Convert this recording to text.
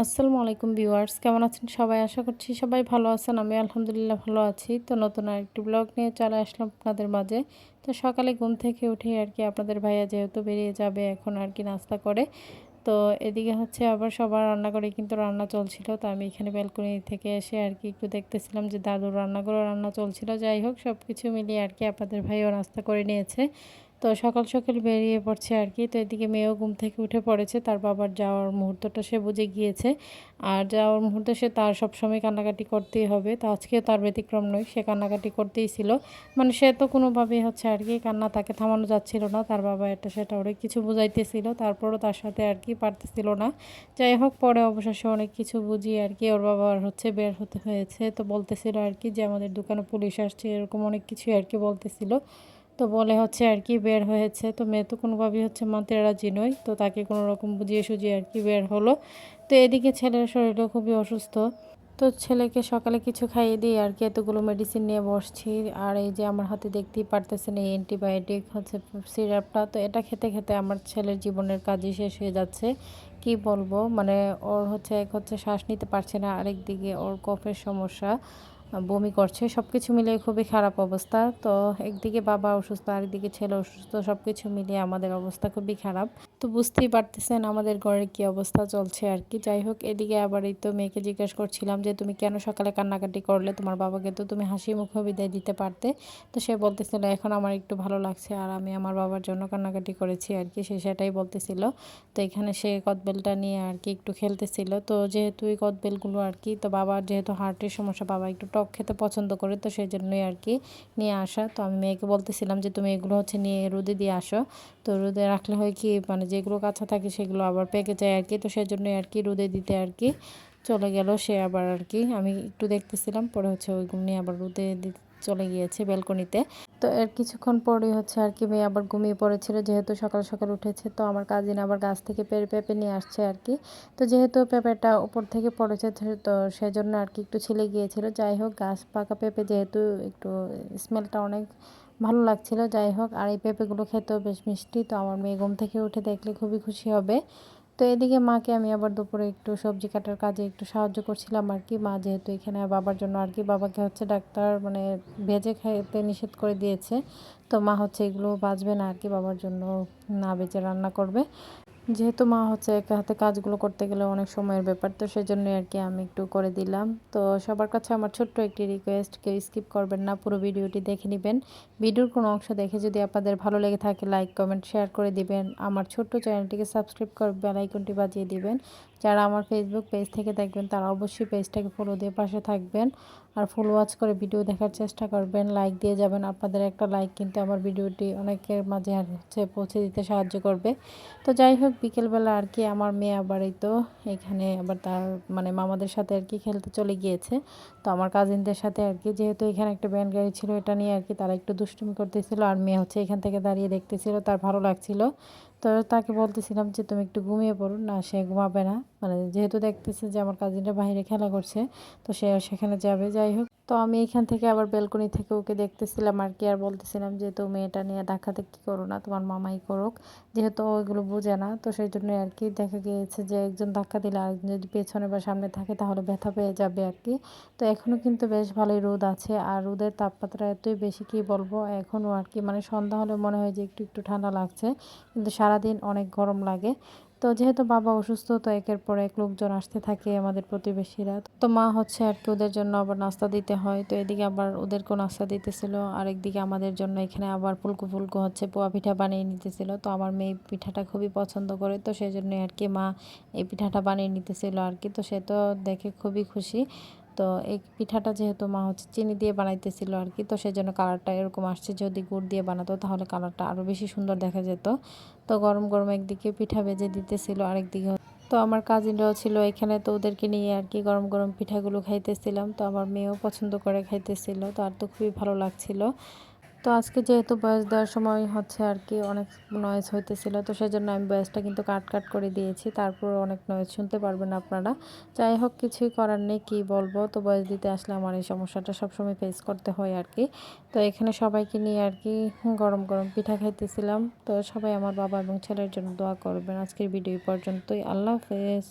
আসসালামু আলাইকুম ভিউয়ার্স, কেমন আছেন সবাই? আশা করছি সবাই ভালো আছেন। আমি আলহামদুলিল্লাহ ভালো আছি। তো নতুন আরেকটি ব্লগ নিয়ে চলে আসলাম আপনাদের মাঝে। তো সকালে ঘুম থেকে উঠে আর কি আপনাদের ভাইয়া যেহেতু বেরিয়ে যাবে, এখন আর কি নাস্তা করে। তো এদিকে হচ্ছে আবার সবার রান্না করে কিন্তু রান্না চলছিল। তো আমি এখানে ব্যালকনি থেকে এসে আর কি একটু দেখতেছিলাম যে দাদুর রান্নাগুলো রান্না চলছিল। যাই হোক সব কিছু মিলিয়ে আর কি আপনাদের ভাইও নাস্তা করে নিয়েছে। তো সকাল সকাল বেরিয়ে পড়ছে আর কি। তো এদিকে মেয়েও ঘুম থেকে উঠে পড়েছে, তার বাবার যাওয়ার মুহূর্তটা সে বুঝে গিয়েছে। আর যাওয়ার মুহূর্তে সে তার সবসময় কান্নাকাটি করতেই হবে। তো আজকেও তার ব্যতিক্রম নয়, সে কান্নাকাটি করতেই ছিল। মানে সে তো কোনোভাবেই হচ্ছে আর কি, কান্না তাকে থামানো যাচ্ছিল না। তার বাবা এটা সেটা অনেক কিছু বুঝাইতেছিল, তারপরও তার সাথে আর কি পারতেছিল না। যাই হোক, পরে অবশেষে অনেক কিছু বুঝিয়ে আর কি, ওর বাবার হচ্ছে বের হতে হয়েছে। তো বলতেছিল আর কি যে, আমাদের দোকানে পুলিশ আসছে, এরকম অনেক কিছু আর কি বলতেছিল। তো বলে হচ্ছে আর কি বের হয়েছে। তো মেয়ে তো কোনোভাবেই হচ্ছে মানতে রাজি নয়। তো তাকে কোনো রকম বুঝিয়ে সুঝিয়ে আর কি বের হলো। তো এদিকে ছেলের শরীরও খুবই অসুস্থ। তো ছেলেকে সকালে কিছু খাইয়ে দিয়ে আর কি এতগুলো মেডিসিন নিয়ে বসছি। আর এই যে আমার হাতে দেখতেই পারতেছেন এই অ্যান্টিবায়োটিক হচ্ছে সিরাপটা তো এটা খেতে খেতে আমার ছেলের জীবনের কাজই শেষ হয়ে যাচ্ছে। কি বলব? মানে ওর হচ্ছে এক হচ্ছে শ্বাস নিতে পারছে না। আরেক দিকে ওর কফের সমস্যা। বমি করছে সব কিছু মিলিয়ে খুবই খারাপ অবস্থা। তো একদিকে বাবা অসুস্থ, আরেকদিকে ছেলে অসুস্থ সব কিছু মিলিয়ে আমাদের অবস্থা খুবই খারাপ। তো বুঝতেই পারতেছেন আমাদের ঘরের কি অবস্থা চলছে আর কি। যাই হোক, এদিকে আবার এই তো মেয়েকে জিজ্ঞেস করছিলাম যে, তুমি কেন সকালে কান্নাকাটি করলে? তোমার বাবাকে তো তুমি হাসি মুখে বিদায় দিতে পারতে। তো সে বলতেছিল, এখন আমার একটু ভালো লাগছে আর আমি আমার বাবার জন্য কান্নাকাটি করেছি আর কি। সে সেটাই বলতেছিল। তো এখানে সে কদবেলটা নিয়ে আর কি একটু খেলতেছিল। তো যেহেতু এই কদবেলগুলো আর কি, তো বাবার যেহেতু হার্টের সমস্যা, বাবা একটু টক খেতে পছন্দ করে, তো সেই জন্যই আর কি নিয়ে আসা। তো আমি মেয়েকে বলতেছিলাম যে, তুমি এগুলো হচ্ছে নিয়ে রোদে দিয়ে আসো। তো রোদে রাখলে হয় কি মানে যেগুলো কাঁচা থাকে সেগুলো আবার পেকে যায় আর কি। তো সেই জন্যই আর কি রোদে দিতে আর কি চলে গেল সে আবার আর কি। আমি একটু দেখতেছিলাম, পরে হচ্ছে ওইগুলো নিয়ে আবার রোদে দিতে চলে গিয়েছে ব্যালকনিতে। তো এর কিছুক্ষণ পরে হচ্ছে আর কি মেয়ে আবার ঘুমিয়ে পড়েছিল, যেহেতু সকাল সকাল উঠেছে, তো আমার কাজিন আবার গাছ থেকে পেঁপে পেঁপে নিয়ে আসছে আর কি। তো যেহেতু পেঁপেটা উপর থেকে পড়েছে, তো সেজন্য আর কি একটু ছিলে গিয়েছিল। যাই হোক, গাছ পাকা পেঁপে যেহেতু একটু স্মেলটা অনেক ভালো লাগছিল, যাই হোক, আর এই পেঁপেগুলো খেতেও বেশ মিষ্টি। তো আমার মেয়ে ঘুম থেকে উঠে দেখলে খুবই খুশি হবে। তো এদিকে মাকে আমি আবার দুপুরে একটু সবজি কাটার কাজে একটু সাহায্য করছিলাম আর কি। মা যেহেতু এখানে বাবার জন্য আর কি বাবাকে হচ্ছে ডাক্তার মানে ভেজে খাইতে নিষেধ করে দিয়েছে। তো মা হচ্ছে এগুলো বাঁচবে না আর কি, বাবার জন্য না বেঁচে রান্না করবে। যেহেতু মা হচ্ছে এক হাতে কাজগুলো করতে গেলে অনেক সময়ের ব্যাপার, তো সেই জন্যই আর কি আমি একটু করে দিলাম। তো সবার কাছে আমার ছোট্ট একটি রিকোয়েস্ট কেউ স্কিপ করবেন না, পুরো ভিডিওটি দেখে নেবেন। ভিডিওর কোনো অংশ দেখে যদি আপনাদের ভালো লেগে থাকে লাইক কমেন্ট শেয়ার করে দিবেন। আমার ছোট্ট চ্যানেলটিকে সাবস্ক্রাইব করে বেলাইকনটি বাজিয়ে দিবেন। যারা আমার ফেসবুক পেজ থেকে দেখবেন, তারা অবশ্যই পেজটাকে ফলো দিয়ে পাশে থাকবেন। আর ফুল ওয়াচ করে ভিডিও দেখার চেষ্টা করবেন লাইক দিয়ে যাবেন। আপনাদের একটা লাইক কিন্তু আমার ভিডিওটি অনেকের মাঝে হচ্ছে পৌঁছে দিতে সাহায্য করবে। তো যাই হোক, বিকেলবেলা আর কি আমার মেয়ে আবার তো এখানে আবার তার মানে মামাদের সাথে আর কি খেলতে চলে গিয়েছে। তো আমার কাজিনদের সাথে আর কি, যেহেতু এখানে একটা ব্যান্ড গাড়ি ছিল, এটা নিয়ে আর কি তারা একটু দুষ্টুমি করতেছিল। আর মেয়ে হচ্ছে এখান থেকে দাঁড়িয়ে দেখতেছিল, তার ভালো লাগছিল। তো তাকে বলতেছিলাম যে, তুমি একটু ঘুমিয়ে পড়ো। না, সে ঘুমাবে না। মানে যেহেতু দেখতেছে যে, আমার কাজিনটা বাইরে খেলা করছে, তো সে সেখানে যাবে। যাই হোক তো আমি এখান থেকে আবার বেলকনি থেকে ওকে দেখতেছিলাম আর কি, আর বলতেছিলাম যে, তুমি এটা নিয়ে দেখাতে কি করো না, তোমার মামাই করুক। যেহেতু ওইগুলো বোঝে না, তো সেই জন্য আর কি দেখা গিয়েছে যে, একজন ধাক্কা দিলে আরেকজন যদি পেছনে বা সামনে থাকে তাহলে ব্যথা পেয়ে যাবে আর কি। তো এখনও কিন্তু বেশ ভালোই রোদ আছে, আর রোদের তাপমাত্রা এতই বেশি কি বলব এখনও আর কি মানে সন্ধ্যা হলে মনে হয় যে, একটু একটু ঠান্ডা লাগছে। কিন্তু সারাদিন অনেক গরম লাগে। তো যেহেতু বাবা অসুস্থ, তো একের পর এক লোকজন আসতে থাকে আমাদের প্রতিবেশীরা। তো মা হচ্ছে আর কি ওদের জন্য আবার নাস্তা দিতে হয়। তো এদিকে আবার ওদেরকেও নাস্তা দিতেছিল। আর একদিকে আমাদের জন্য এখানে আবার ফুলকু ফুলকু হচ্ছে পোয়া পিঠা বানিয়ে নিতেছিল। তো আমার মেয়ে পিঠাটা খুবই পছন্দ করে। তো সেই জন্যই আর কি মা এই পিঠাটা বানিয়ে নিতেছিল আর কি। তো সে তো দেখে খুবই খুশি। তো এই পিঠাটা যেহেতু মা হচ্ছে চিনি দিয়ে বানাইতেছিল আর কি, তো সেই জন্য কালারটা এরকম আসছে। যদি গুড় দিয়ে বানাতো তাহলে কালারটা আরও বেশি সুন্দর দেখা যেত। তো গরম গরম একদিকে পিঠা বেজে দিতেছিল, আরেকদিকে তো আমার কাজিনরাও ছিল এখানে, তো ওদেরকে নিয়ে আর কি গরম গরম পিঠাগুলো খাইতেছিলাম। তো আমার মেয়েও পছন্দ করে খাইতেছিল, তো আর তো খুবই ভালো লাগছিল। তো আজকে যেহেতু বয়স দেওয়ার সময় হচ্ছে আর কি অনেক নয়েজ হইতেছিল, তো সেই জন্য আমি বয়সটা কিন্তু কাট কাট করে দিয়েছি। তারপর অনেক নয়েজ শুনতে পারবেন আপনারা। যাই হোক, কিছুই করার নেই, কী বলব? তো বয়স দিতে আসলে আমার এই সমস্যাটা সবসময় ফেস করতে হয় আর কি। তো এখানে সবাইকে নিয়ে আর কি গরম গরম পিঠা খাইতেছিলাম। তো সবাই আমার বাবা এবং ছেলের জন্য দোয়া করবেন। আজকের ভিডিও পর্যন্তই। আল্লাহ হাফেজ।